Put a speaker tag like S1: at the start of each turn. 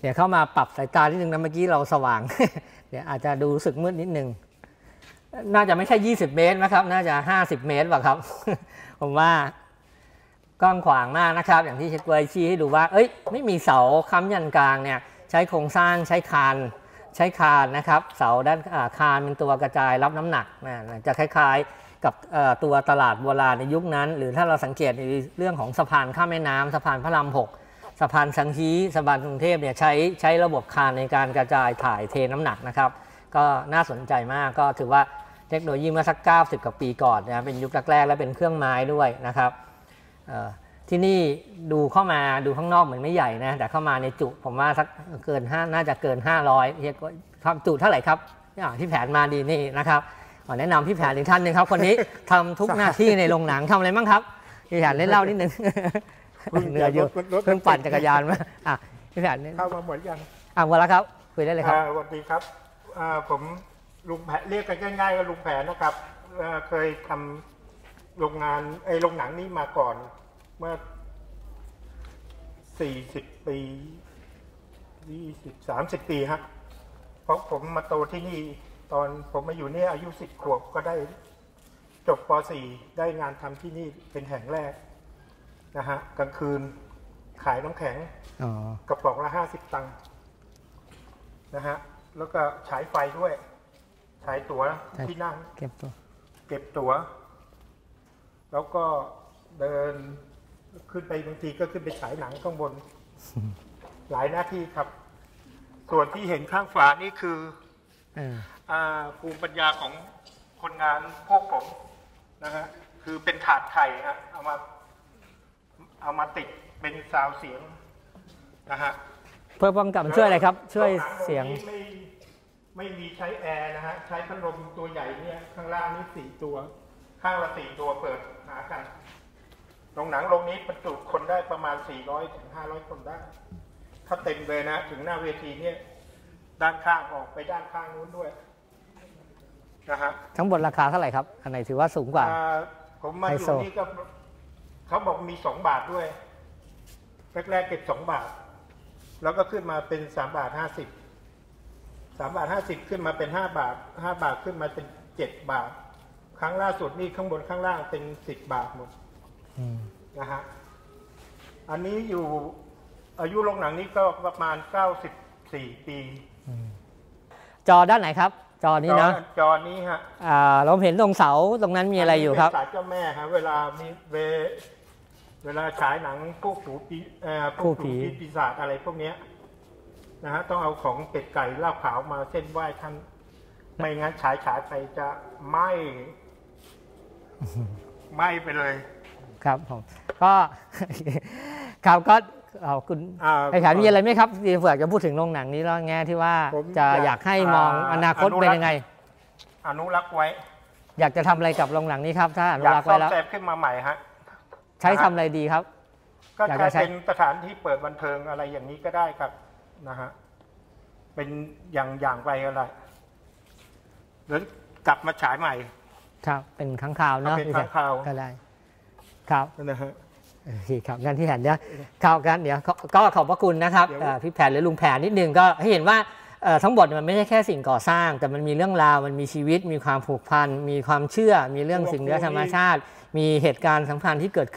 S1: เดี๋ยวเข้ามาปรับสายตานิดนึงนะเมื่อกี้เราสว่าง เดี๋ยวอาจจะดูรู้สึกมืดนิดนึง น่าจะไม่ใช่ 20 เมตรนะครับ น่าจะ 50 เมตรป่ะครับ ผมว่ากว้างขวางมากนะครับ อย่างที่เชกวยชี้ให้ดูว่า เอ้ย ไม่มีเสาค้ำยันกลางเนี่ย ใช้โครงสร้างใช้คาน ใช้คานนะครับ เสาด้านคานเป็นตัวกระจายรับน้ำหนักนะจะคล้าย ๆกับตัวตลาดโบราณในยุคนั้น หรือถ้าเราสังเกตในเรื่องของสะพานข้ามแม่น้ำสะพานพระรามหก สะพานสังฮีสะพานกรุงเทพเนี่ยใช้ใช้ระบบคานในการกระจายถ่ายเทน้ำหนักนะครับ ก็น่าสนใจมากก็ถือว่าเทคโนโลยีเมื่อสัก 90 กว่าปีก่อนนะเป็นยุคแรกๆและเป็นเครื่องไม้ด้วยนะครับที่นี่ดูเข้ามาดูข้างนอกเหมือนไม่ใหญ่นะแต่เข้ามาในจุผมว่าสักเกิน5น่าจะเกิน 500เรียกว่าจุเท่าไหร่ครับอ่าพี่แผนมาดีนี่นะครับขอแนะนำพี่แผนอีกท่านหนึ่งครับ คนนี้ทำทุกหน้าที่ในโรงหนังทำอะไรบ้างครับพี่แผนเล่นเล่านิดนึง เหนื่อยอยู่
S2: รถรถ
S1: เพิ่งปั่นจักรยานมาอะพี่แผนเนี่ย
S2: เข้ามาหมดยัง
S1: อะหมดแล้วครับคุยได้เลยครับ
S2: สวัสดีครับอ่าผมลุงแผนเรียกกันง่ายๆว่าลุงแผนนะครับเคยทำโรงงานไอ้โรงหนังนี้มาก่อน เมื่อสี่สิบปียี่สิบสามสิบปีครับเพราะผมมาโตที่นี่ตอนผมมาอยู่เนี่ยอายุสิบขวบก็ได้จบป .4 ได้งานทำที่นี่เป็นแห่งแรก นะฮะกลางคืนขายน้ำแข็ง
S1: อ๋อ
S2: กระป๋องละห้าสิบตังค์นะฮะแล้วก็ฉายไฟด้วย ฉายตั๋วที่นั่ง
S1: เก็บตัว
S2: เก็บตั๋ว แล้วก็เดินขึ้นไปบางทีก็ขึ้นไปฉายหนังข้างบน หลายหน้าที่ครับ ส่วนที่เห็นข้างฝานี่คือ
S1: เออ
S2: อาภูมิปัญญาของคนงานพวกผมนะฮะคือเป็นถาดไข่ฮะเอามา เอามาติดเป็นซาวเสียงนะฮะ
S1: เพื่อป้องกันช่วยอะไรครับ ช่วยเสียง
S2: โรงหนัไม่ไม่มีใช้แอร์นะฮะใช้พัดลมตัวใหญ่เนี่ยข้างล่างนี่สี่ตัว ข้างละสี่ตัวเปิดหากันโรงหนังโรงนี้บรรจุคนได้ประมาณสี่ร้อยถึงห้าร้อยคนได้ ถ้าเต็มเลยนะ ถึงหน้าเวทีเนี่ย ด้านข้างออกไปด้านข้างนู้นด้วยนะฮะ
S1: ทั้งหมดราคาเท่าไหร่ครับ อันไหนถือว่าสูงกว่า
S2: อ่าผมมาอ
S1: ไฮ
S2: ยู่
S1: โซ
S2: นี่ก็ เขาบอกมีสองบาทด้วย แรกๆเก็บสองบาท แล้วก็ขึ้นมาเป็นสามบาทห้าสิบสามบาทห้าสิบขึ้นมาเป็นห้าบาทห้าบาทขึ้นมาเป็นเจ็ดบาท ครั้งล่าสุดนี่ข้างบนข้างล่างเป็นสิบบาทหมด
S1: อืม
S2: นะฮะอันนี้อยู่อายุโรงหนังนี้ก็ประมาณเก้าสิบสี่ปี
S1: จอด้านไหนครับ จอนี้
S2: จอ
S1: นะ
S2: จอนี้ฮะ
S1: อ่าเราเห็นตรงเสาตรงนั้นมีอะไรอยู่ครับ
S2: เป็นศาลเจ้าแม่ฮะเวลามีเว เวลาฉายหนังพวกถูปีเอ่อพวก
S1: ผู้ผี
S2: ถูปีปีศาจอะไรพวกเนี้ยนะฮะต้องเอาของเป็ดไก่เหล้าขาวมาเส้นไหว้ท่านไม่งั้นฉายฉายไปจะไหม้ไหม้ไปเลย
S1: ครับผมก็ครับก็เอาคุณ
S2: อ่า
S1: ไอ้แผนมีอะไรไหมครับที่เผื่อจะพูดถึงโรงหนังนี้แล้วแง่ที่ว่า
S2: ผม
S1: จะ
S2: อยาก
S1: อยากให้มอง
S2: อ่า
S1: อนาคต
S2: อนุรักษ์
S1: เป็นยังไง
S2: อนุรักษ์ไว้
S1: อยากจะทำอะไรกับโรงหนังนี้ครับ ถ้าอนุ
S2: อยาก
S1: รักษ์
S2: ซ่อ
S1: ไว้
S2: ม
S1: แล้ว
S2: แซมขึ้นมาใหม่ฮะ
S1: ใช้ทำอะไรดีครับ
S2: ก็
S1: อยาก
S2: ใช้
S1: จะใช้
S2: เป็นสถานที่เปิดบันเทิงอะไรอย่างนี้ก็ได้ครับนะฮะเป็นอย่างอย่างไปอะไรหรือกลับมาฉายใหม่
S1: ครับ เป็นครั้งคราวเนาะ
S2: เอาเป็นครั้งคราว
S1: ก็ได้ ครับ
S2: นะฮะ
S1: โอเคครับงั้นที่แผนเดี๋ยวข่าวกันเดี๋ยวก็ก็ขอบพระคุณนะครับ
S2: เดี๋ยว
S1: เอ่อพี่แผนหรือลุงแผนนิดนึงก็ให้เห็นว่าเอ่อทั้งหมดมันไม่ใช่แค่สิ่งก่อสร้าง แต่มันมีเรื่องราวมันมีชีวิต มีความผูกพัน มีความเชื่อ มีเรื่องสิ่งเหนือธรรมชาติ มีเหตุการณ์สำคัญที่เกิดขึ้น